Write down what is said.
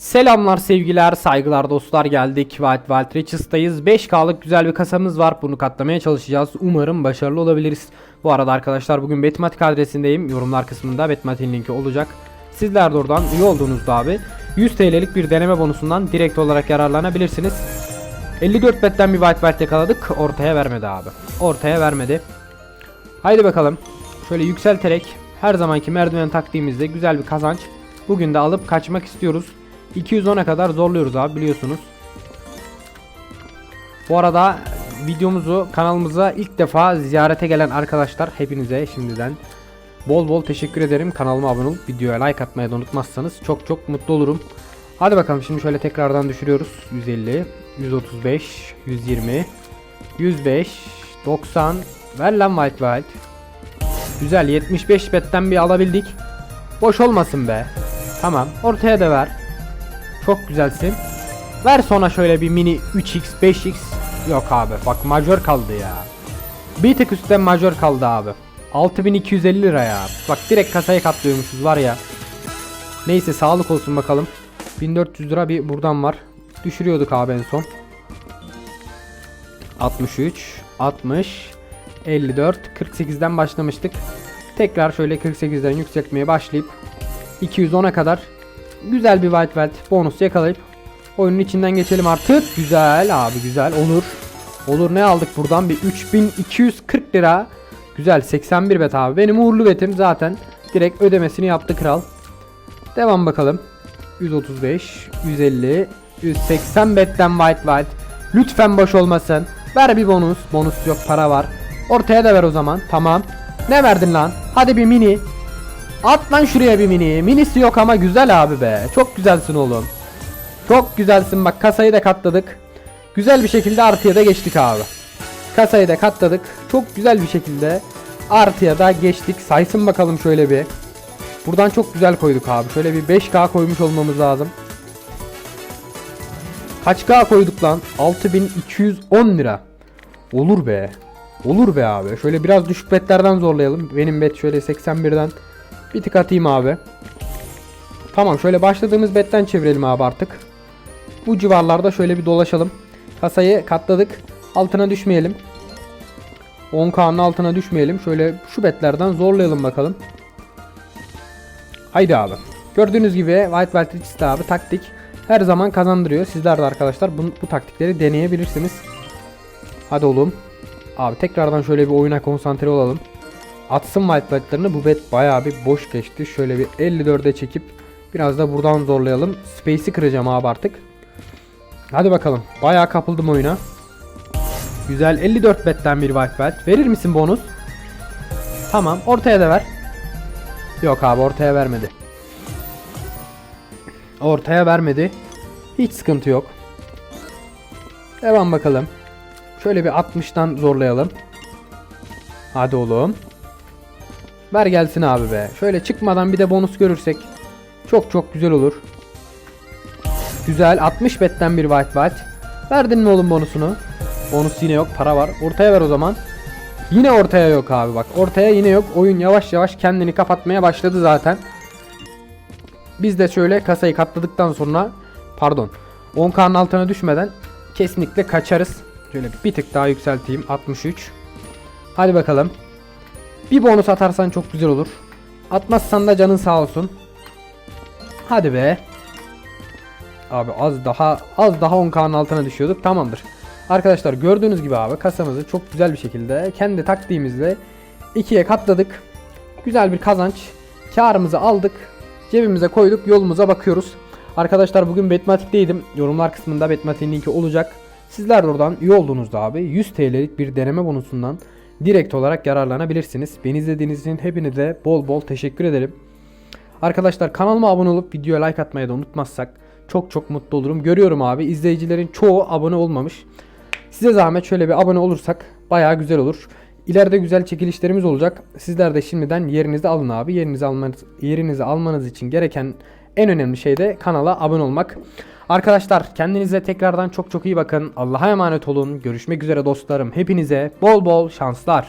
Selamlar sevgiler saygılar dostlar. Geldik Wild Wild Riches'tayız 5K'lık güzel bir kasamız var. Bunu katlamaya çalışacağız. Umarım başarılı olabiliriz. Bu arada arkadaşlar bugün Betmatik adresindeyim. Yorumlar kısmında Betmatik'in linki olacak. Sizler de oradan üye olduğunuzda abi 100 TL'lik bir deneme bonusundan direkt olarak yararlanabilirsiniz. 54 betten bir Wild Wild yakaladık. Ortaya vermedi abi. Ortaya vermedi. Haydi bakalım. Şöyle yükselterek her zamanki merdiven taktiğimizde güzel bir kazanç. Bugün de alıp kaçmak istiyoruz 210'a kadar zorluyoruz abi biliyorsunuz. Bu arada videomuzu kanalımıza ilk defa ziyarete gelen arkadaşlar hepinize şimdiden bol bol teşekkür ederim. Kanalıma abone olup videoya like atmayı da unutmazsanız çok çok mutlu olurum. Hadi bakalım şimdi şöyle tekrardan düşürüyoruz. 150, 135, 120, 105, 90. Ver lan White Wild. Güzel 75 betten bir alabildik. Boş olmasın be. Tamam ortaya da ver. Çok güzelsin. Ver sonra şöyle bir mini 3x 5x. Yok abi bak majör kaldı ya. Bir tık üstten majör kaldı abi. 6250 lira ya. Bak direkt kasayı katlıyormuşuz var ya. Neyse sağlık olsun bakalım. 1400 lira bir buradan var. Düşürüyorduk abi en son. 63, 60, 54, 48'den başlamıştık. Tekrar şöyle 48'den yükseltmeye başlayıp 210'a kadar güzel bir Wild Wild bonus yakalayıp oyunun içinden geçelim artık. Güzel abi güzel olur. Olur ne aldık buradan bir 3240 lira. Güzel 81 bet abi. Benim uğurlu betim zaten direkt ödemesini yaptı kral. Devam bakalım. 135, 150, 180 betten White White. Lütfen boş olmasın. Ver bir bonus. Bonus yok para var. Ortaya da ver o zaman. Tamam. Ne verdin lan? Hadi bir mini. At lan şuraya bir mini. Minisi yok ama güzel abi be. Çok güzelsin oğlum. Çok güzelsin bak kasayı da katladık. Güzel bir şekilde artıya da geçtik abi. Kasayı da katladık. Çok güzel bir şekilde artıya da geçtik. Saysın bakalım şöyle bir. Buradan çok güzel koyduk abi. Şöyle bir 5K koymuş olmamız lazım. Kaç K koyduk lan? 6210 lira. Olur be. Olur be abi. Şöyle biraz düşük betlerden zorlayalım. Benim bet şöyle 81'den bir tık atayım abi. Tamam şöyle başladığımız betten çevirelim abi artık. Bu civarlarda şöyle bir dolaşalım. Kasayı katladık. Altına düşmeyelim. 10k'nın altına düşmeyelim. Şöyle şu betlerden zorlayalım bakalım. Haydi abi. Gördüğünüz gibi White Belt Riches'te abi taktik her zaman kazandırıyor. Sizler de arkadaşlar bu, bu taktikleri deneyebilirsiniz. Hadi oğlum. Abi tekrardan şöyle bir oyuna konsantre olalım. Atsın White Belt'lerini bu bet bayağı bir boş geçti. Şöyle bir 54'e çekip biraz da buradan zorlayalım. Space'i kıracağım abi artık. Hadi bakalım. Bayağı kapıldım oyuna. Güzel 54 betten bir White Belt. Verir misin bonus? Tamam ortaya da ver. Yok abi ortaya vermedi. Ortaya vermedi. Hiç sıkıntı yok. Devam bakalım. Şöyle bir 60'tan zorlayalım. Hadi oğlum. Ver gelsin abi be. Şöyle çıkmadan bir de bonus görürsek çok çok güzel olur. Güzel 60 betten bir white white. Verdin mi oğlum bonusunu? Bonus yine yok para var. Ortaya ver o zaman. Yine ortaya yok abi bak. Ortaya yine yok. Oyun yavaş yavaş kendini kapatmaya başladı zaten. Biz de şöyle kasayı katladıktan sonra pardon 10k'nın altına düşmeden kesinlikle kaçarız. Şöyle bir tık daha yükselteyim 63. Hadi bakalım. Bir bonus atarsan çok güzel olur. Atmazsan da canın sağ olsun. Hadi be. Abi az daha az daha 10k'nın altına düşüyorduk. Tamamdır. Arkadaşlar gördüğünüz gibi abi kasamızı çok güzel bir şekilde kendi taktiğimizle ikiye katladık. Güzel bir kazanç. Karımızı aldık. Cebimize koyduk. Yolumuza bakıyoruz. Arkadaşlar bugün Betmatik'teydim. Yorumlar kısmında Betmatik'in linki olacak. Sizler de oradan üye olduğunuzda abi 100 TL'lik bir deneme bonusundan direkt olarak yararlanabilirsiniz. Beni izlediğiniz için hepinize bol bol teşekkür ederim. Arkadaşlar kanalıma abone olup videoya like atmayı da unutmazsak çok çok mutlu olurum. Görüyorum abi izleyicilerin çoğu abone olmamış. Size zahmet şöyle bir abone olursak baya güzel olur. İleride güzel çekilişlerimiz olacak. Sizler de şimdiden yerinizi alın abi. Yerinizi almanız, yerinizi almanız için gereken en önemli şey de kanala abone olmak. Arkadaşlar kendinize tekrardan çok çok iyi bakın. Allah'a emanet olun. Görüşmek üzere dostlarım. Hepinize bol bol şanslar.